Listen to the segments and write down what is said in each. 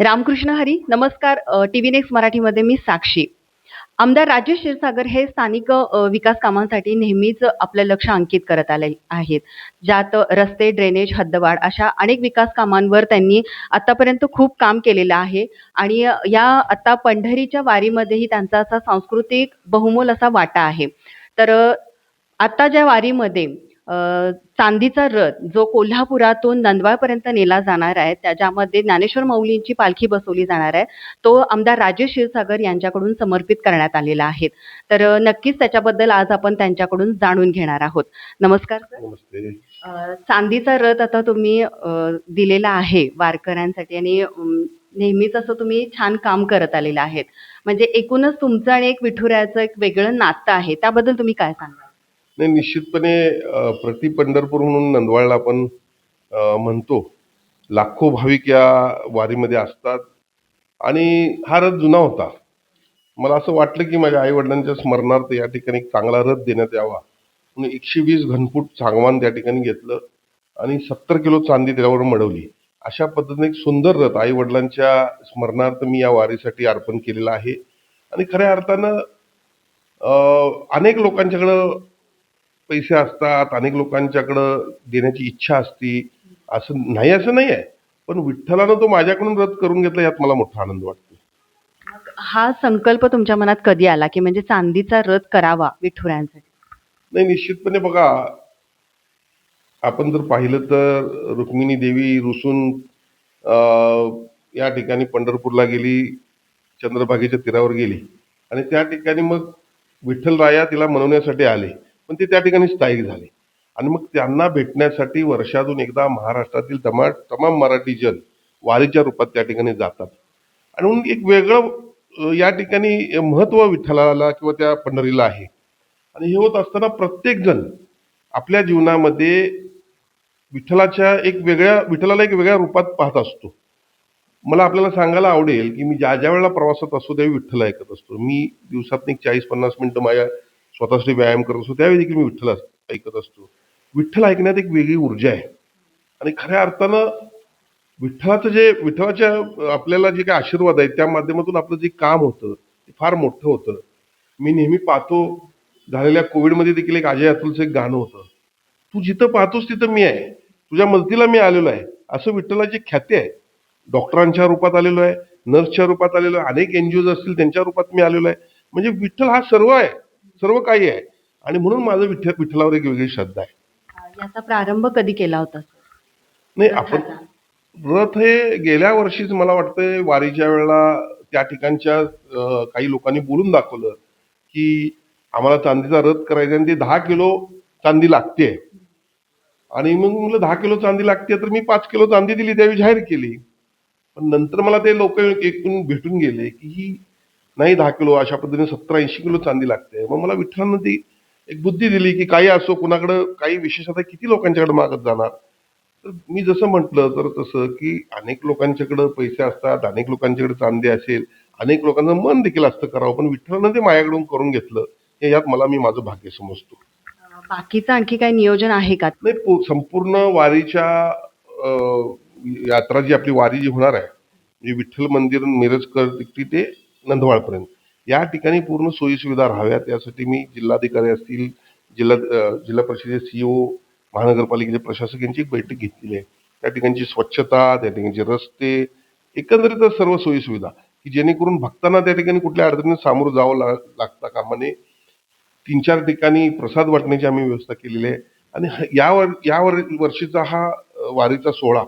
रामकृष्ण हरी नमस्कार T V next मराठीमध्ये मी साक्षी. आमदार राजेश क्षीरसागर हे स्थानिक विकास कामांसाठी नेहमीच आपलं लक्ष अंकित करत आले आहेत. ज्यात रस्ते ड्रेनेज हद्दवाढ अशा अनेक विकास कामांवर त्यांनी आतापर्यंत खूप काम केलेलं आहे. आणि या आता पंढरीच्या वारीमध्येही त्यांचा असा सांस्कृतिक बहुमोल असा वाटा आहे. तर आता ज्या वारीमध्ये चांदीचा रथ जो कोल्हापुरातून नंदवाळपर्यंत नेला जाणार आहे त्याच्यामध्ये ज्ञानेश्वर माऊलींची पालखी बसवली जाणार आहे तो आमदार राजेश क्षीरसागर यांच्याकडून समर्पित करण्यात आलेला आहे. तर नक्कीच त्याच्याबद्दल आज आपण त्यांच्याकडून जाणून घेणार आहोत. नमस्कार सर. चांदीचा रथ आता तुम्ही दिलेला आहे वारकऱ्यांसाठी आणि नेहमीच असं तुम्ही छान काम करत आलेलं आहेत. म्हणजे एकूणच तुमचं आणि एक विठुरायाचं एक वेगळं नातं आहे त्याबद्दल तुम्ही काय सांगाल? नाही निश्चितपणे प्रति पंढरपूर म्हणून नंदवाळला आपण म्हणतो. लाखो भाविक या वारीमध्ये असतात. आणि हा रथ जुना होता. मला असं वाटलं की माझ्या आईवडिलांच्या स्मरणार्थ या ठिकाणी एक चांगला रथ देण्यात यावा. म्हणून एकशे वीस घनफूट सांगवान त्या ठिकाणी घेतलं आणि सत्तर किलो चांदी त्याच्यावर मडवली. अशा पद्धतीने एक सुंदर रथ आई वडिलांच्या स्मरणार्थ मी या वारीसाठी अर्पण केलेला आहे. आणि खऱ्या अर्थानं अनेक लोकांच्याकडं पैसे असतात अनेक लोकांच्याकडं देण्याची इच्छा असती असं नाही असं नाही आहे पण विठ्ठलानं तो माझ्याकडून रद्द करून घेतला यात मला मोठा आनंद वाटतो हा संकल्प तुमच्या मनात कधी आला की म्हणजे चांदीचा रथ करावा विठुरायांसाठी? नाही निश्चितपणे बघा आपण जर पाहिलं तर रुक्मिणी देवी रुसून या ठिकाणी पंढरपूरला गेली चंद्रभागेच्या तीरावर गेली. आणि त्या ठिकाणी मग विठ्ठलराया तिला मनवण्यासाठी आले. पण ते त्या ठिकाणी स्थायिक झाले. आणि मग त्यांना भेटण्यासाठी वर्षातून एकदा महाराष्ट्रातील तमा तमाम मराठी जन वारीच्या रूपात त्या ठिकाणी जातात. आणि म्हणून एक वेगळं या ठिकाणी महत्त्व विठ्ठलाला किंवा त्या पंढरीला आहे. आणि हे होत असताना प्रत्येक जण आपल्या जीवनामध्ये विठ्ठलाच्या एक वेगळ्या विठ्ठलाला एक वेगळ्या रूपात पाहत असतो. मला आपल्याला सांगायला आवडेल की मी ज्या ज्या वेळेला प्रवासात असतो त्यावेळी विठ्ठल ऐकत असतो. मी दिवसात एक चाळीस पन्नास मिनिटं माझ्या स्वतःसाठी व्यायाम करत असतो त्यावेळी देखील मी विठ्ठल ऐकत असतो. विठ्ठल ऐकण्यात एक वेगळी ऊर्जा आहे. आणि खऱ्या अर्थानं विठ्ठलाचं जे विठ्ठलाच्या आपल्याला जे काही आशीर्वाद आहेत त्या माध्यमातून आपलं जे काम होतं ते फार मोठं होतं. मी नेहमी पाहतो झालेल्या कोविडमध्ये देखील एक अजय अतुलचं एक गाणं होतं. तू जिथं पाहतोस तिथं मी आहे. तुझ्या मदतीला मी आलेलो आहे. असं विठ्ठलाची ख्याती आहे. डॉक्टरांच्या रूपात आलेलो आहे नर्सच्या रूपात आलेलो आहे अनेक एनजीओज असतील त्यांच्या रूपात मी आलेलो आहे. म्हणजे विठ्ठल हा सर्व आहे. सर्व काही आहे. आणि म्हणून माझं विठ्ठल विठ्ठलावर एक वेगळी श्रद्धा आहे. याचा प्रारंभ कधी केला होता? नाही आपण रथ हे गेल्या वर्षीच मला वाटतंय वारीच्या वेळेला त्या ठिकाणच्या अं, काही लोकांनी बोलून दाखवलं की आम्हाला चांदीचा रथ करायचा आणि ते दहा किलो चांदी लागते. आणि मग म्हणलं दहा किलो चांदी लागते तर मी पाच किलो चांदी दिली त्यावेळी जाहीर केली. पण नंतर मला ते लोक एकूण भेटून गेले की ही नाही दहा किलो अशा पद्धतीने सत्तर ऐंशी किलो चांदी लागते. मग मला विठ्ठलानं ती एक बुद्धी दिली की काही असो कुणाकडं काही विशेषतः किती लोकांच्याकडे मागत जाणार? तर मी जसं म्हटलं तर तसं की अनेक लोकांच्याकडे पैसे असतात अनेक लोकांच्याकडे चांदी असेल अनेक लोकांचं मन देखील असतं करावं. पण विठ्ठलानं ते माझ्याकडून करून घेतलं हे यात मला मी माझं भाग्य समजतो. बाकीचं आणखी काही नियोजन आहे का? नाही संपूर्ण वारीच्या यात्रा जी आपली वारी जी होणार आहे म्हणजे विठ्ठल मंदिर मिरजकर ते नंदवाळपर्यंत या ठिकाणी पूर्ण सोयीसुविधा राहाव्यात यासाठी मी जिल्हाधिकारी असतील जिल्हा जिल्हा परिषदेचे सीओ महानगरपालिकेचे प्रशासक यांची एक बैठक घेतलेली आहे. त्या ठिकाणची स्वच्छता त्या ठिकाणचे रस्ते एकंदरीतच सर्व सोयीसुविधा की जेणेकरून भक्तांना त्या ठिकाणी कुठल्या अडचणीत सामोरं जावं ला लागता कामाने. तीन चार ठिकाणी प्रसाद वाटण्याची आम्ही व्यवस्था केलेली आहे. आणि यावर यावर वर्षीचा हा वारीचा सोहळा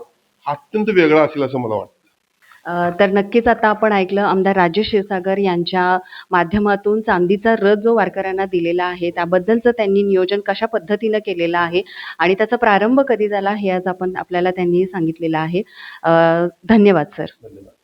हा अत्यंत वेगळा असेल असं मला वाटतं. तर नक्कीच आता आपण ऐकलं आमदार राजेश क्षीरसागर यांच्या माध्यमातून चांदीचा रथ जो वारकऱ्यांना दिलेला आहे त्याबद्दलचं त्यांनी नियोजन कशा पद्धतीनं केलेलं आहे आणि त्याचा प्रारंभ कधी झाला हे आज आपण आपल्याला त्यांनी सांगितलेलं आहे. धन्यवाद सर. धन्यवाद.